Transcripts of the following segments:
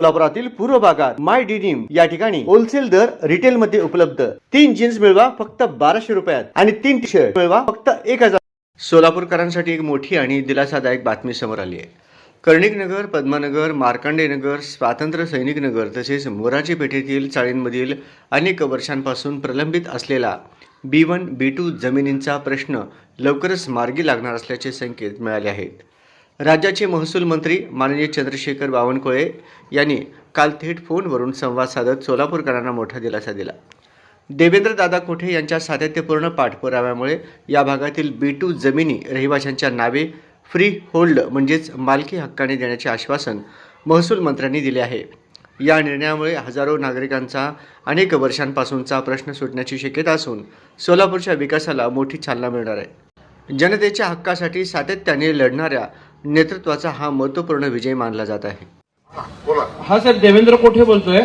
सोलापुरातील पूर्व भागात माय डिनिम या ठिकाणी होलसेल दर रिटेल मध्ये उपलब्ध. तीन जीन्स मिळवा फक्त बाराशे रुपयात आणि तीन टी शर्ट मिळवा फक्त एक हजार. सोलापूरकरांसाठी एक मोठी आणि दिलासादायक बातमी समोर आली आहे. कर्णिकनगर पद्मानगर स्वातंत्र्य सैनिक नगर तसेच मोराची पेठेतील चाळींमधील अनेक वर्षांपासून प्रलंबित असलेला बी वन बी टू जमिनींचा प्रश्न लवकरच मार्गी लागणार असल्याचे संकेत मिळाले आहेत. राज्याचे महसूल मंत्री माननीय चंद्रशेखर बावनकुळे यांनी काल थेट फोनवरून संवाद साधत सोलापूरकरांना मोठा दिलासा दिला. देवेंद्र दादा कोठे यांच्या सातत्यपूर्ण पाठपुराव्यामुळे या भागातील बी टू जमिनी रहिवाशांच्या नावे फ्री होल्ड म्हणजेच मालकी हक्काने देण्याचे आश्वासन महसूल मंत्र्यांनी दिले आहे. या निर्णयामुळे हजारो नागरिकांचा अनेक वर्षांपासूनचा प्रश्न सुटण्याची शक्यता असून सोलापूरच्या विकासाला मोठी चालना मिळणार आहे. जनतेच्या हक्कासाठी सातत्याने लढणाऱ्या नेतृत्वाचा हा महत्त्वपूर्ण विजय मानला जात आहे. बोला. हा सर देवेंद्र कोठे बोलतोय?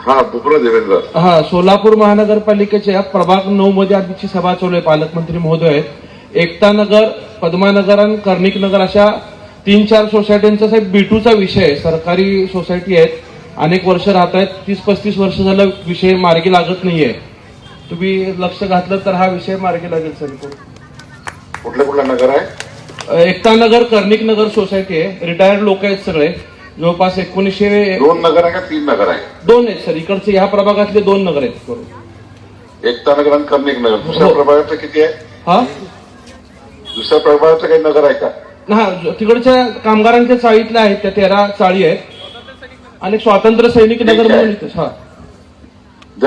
हा देवेंद्र. हा सोलापूर महानगरपालिकेच्या प्रभाग नऊ मध्ये आधीची सभा चालू आहे. पालकमंत्री महोदय आहेत. एकता नगर पद्मानगर आणि कर्णिक नगर अशा तीन चार सोसायट्यांचा साहेब बीटूचा विषय आहे. सरकारी सोसायटी आहेत. अनेक वर्ष राहत आहेत. तीस पस्तीस वर्ष झालं विषय मार्गी लागत नाहीये. तुम्ही लक्ष घातलं तर हा विषय मार्गी लागेल सर कुठल्या कुठला नगर आहे? एकता नगर कर्णिक नगर सोसायटी आहे. रिटायर्ड लोक आहेत सगळे. जवळपास एकोणीसशे दोन नगर आहे का तीन नगर आहे? दोन आहेत सर. इकडचे ह्या प्रभागातले दोन नगर आहेत. बरोबर. एकता नगर आणि कर्णिक नगर. दुसऱ्या हो. प्रभागाचं किती आहे? हा? दुसऱ्या प्रभागाचं काही नगर आहे का? हा तिकडच्या कामगारांच्या चाळीतल्या आहेत. त्या तेरा चाळी आहेत. आणि स्वातंत्र्य सैनिक नगर. म्हणून इथं हा.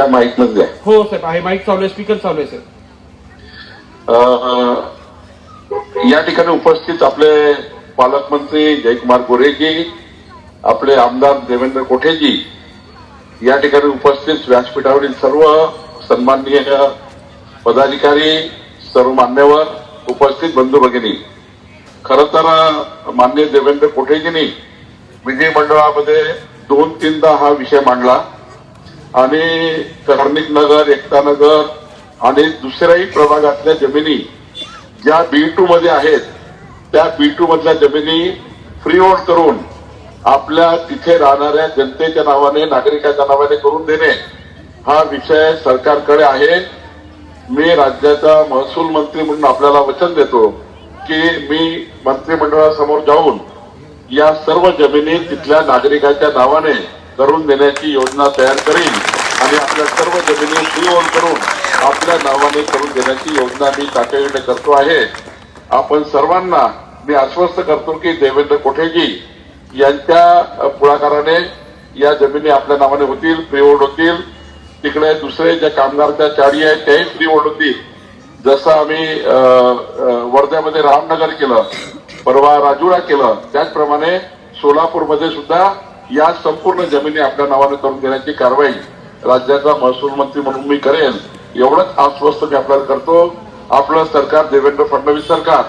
माहीत मध्ये द्या हो साहेब. आहे. माईक चालू आहे. स्पीकर चालू आहे सर अं, या ठिकाणी उपस्थित आपले पालकमंत्री जयकुमार गोरेजी आपले आमदार देवेंद्र कोठेजी या ठिकाणी उपस्थित व्यासपीठावरील सर्व सन्माननीय पदाधिकारी सर्व मान्यवर उपस्थित बंधू भगिनी. खर तर मान्य देवेंद्र कोठेजींनी विधिमंडळामध्ये दोन तीनदा हा विषय मांडला आणि कर्णिक नगर एकता नगर आणि दुसऱ्याही प्रभागातल्या जमिनी ज्या बी टू मध्ये आहेत त्या बी टू मधल्या जमिनी फ्री होल्ड करून आपल्या तिथे राहणाऱ्या जनतेच्या नावाने नागरिकाच्या नावाने करून देणे हा विषय सरकारकडे आहे. मी राज्याचा महसूल मंत्री म्हणून आपल्याला वचन देतो की मी मंत्रिमंडळासमोर जाऊन या सर्व जमिनी तिथल्या नागरिकांच्या नावाने करून देण्याची योजना तयार करीन आणि आपल्या सर्व जमिनी फ्री होल्ड करून आपल्या नावाने करून देण्याची योजना मी तातडीने करतो आहे. आपण सर्वांना मी आश्वस्त करतो की देवेंद्र कोठेजी यांच्या पुढाकाराने या जमिनी आपल्या नावाने होतील फ्री होल्ड होतील. तिकडे दुसरे ज्या कामगारच्या चाळी आहेत त्याही फ्री होल्ड होतील. जसं आम्ही वर्ध्यामध्ये रामनगर केलं परवा राजुरा केलं त्याचप्रमाणे सोलापूरमध्ये सुद्धा या संपूर्ण जमिनी आपल्या नावाने करून देण्याची कारवाई राज्याचा महसूल मंत्री म्हणून मी करेन एवढंच आश्वस्त मी आपल्याला करतो आपलं सरकार देवेंद्र फडणवीस सरकार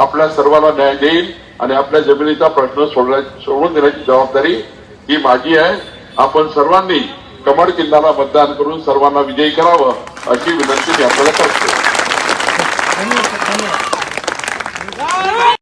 आपल्या सर्वांना न्याय देईल आणि आपल्या जमिनीचा प्रश्न सोडवून देण्याची जबाबदारी ही माझी आहे. आपण सर्वांनी कमळ किल्ल्याला मतदान करून सर्वांना विजयी करावं अशी विनंती मी आपल्याला करतो.